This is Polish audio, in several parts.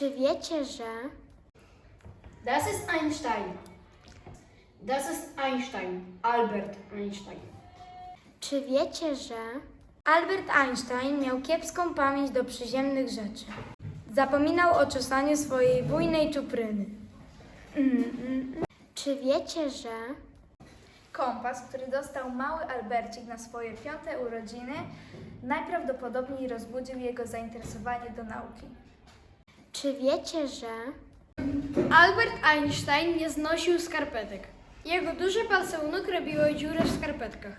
wiecie, że Das ist Einstein. Das ist Einstein. Albert Einstein. Czy wiecie, że Albert Einstein miał kiepską pamięć do przyziemnych rzeczy? Zapominał o czesaniu swojej bujnej czupryny. Mm, mm, mm. Czy wiecie, że Kompas, który dostał mały Albercik na swoje piąte urodziny, najprawdopodobniej rozbudził jego zainteresowanie do nauki. Czy wiecie, że Albert Einstein nie znosił skarpetek. Jego duże palce u nóg robiły dziurę w skarpetkach.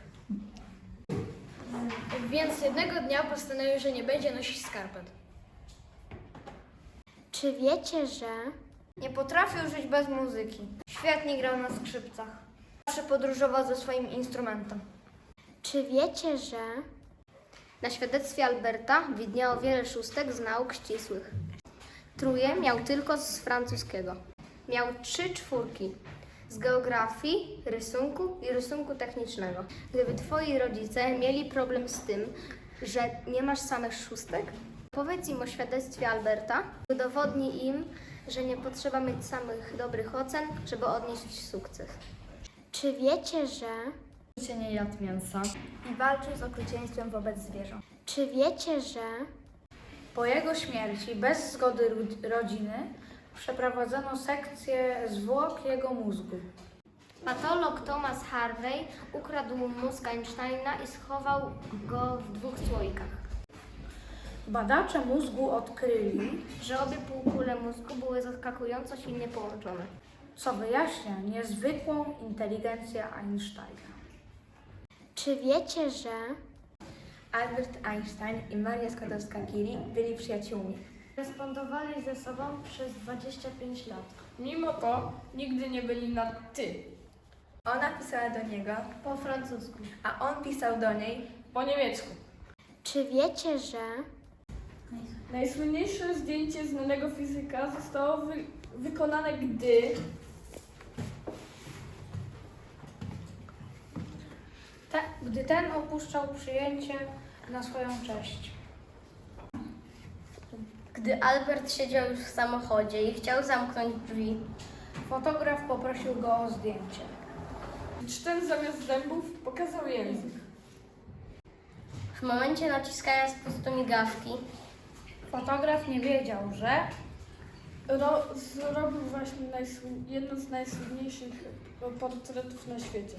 Więc jednego dnia postanowił, że nie będzie nosić skarpet. czy wiecie, że Nie potrafił żyć bez muzyki. Świetnie grał na skrzypcach. Zawsze podróżował ze swoim instrumentem. czy wiecie, że Na świadectwie Alberta widniało wiele szóstek z nauk ścisłych. Truje miał tylko z francuskiego. Miał trzy czwórki z geografii, rysunku i rysunku technicznego. Gdyby twoi rodzice mieli problem z tym, że nie masz samych szóstek, powiedz im o świadectwie Alberta, udowodnij im, że nie potrzeba mieć samych dobrych ocen, żeby odnieść sukces. czy wiecie, że Się nie jadł mięsa. I walczył z okrucieństwem wobec zwierząt. czy wiecie, że Po jego śmierci, bez zgody rodziny, przeprowadzono sekcję zwłok jego mózgu. Patolog Thomas Harvey ukradł mózg Einsteina i schował go w dwóch słoikach. Badacze mózgu odkryli, Że obie półkule mózgu były zaskakująco silnie połączone. co wyjaśnia niezwykłą inteligencję Einsteina. czy wiecie, że Albert Einstein i Maria Skłodowska-Curie byli przyjaciółmi. Korespondowali ze sobą przez 25 lat. Mimo to nigdy nie byli na ty. Ona pisała do niego, Po francusku. a on pisał do niej. Po niemiecku. czy wiecie, że Najsłynniejsze zdjęcie znanego fizyka zostało wy wykonane, gdy Te, gdy ten opuszczał przyjęcie na swoją cześć. Gdy Albert siedział już w samochodzie i chciał zamknąć drzwi, Fotograf poprosił go o zdjęcie. ten zamiast zębów pokazał język. w momencie naciskania spustu migawki, Fotograf nie wiedział, że Ro zrobił właśnie jedno z najsłynniejszych portretów na świecie.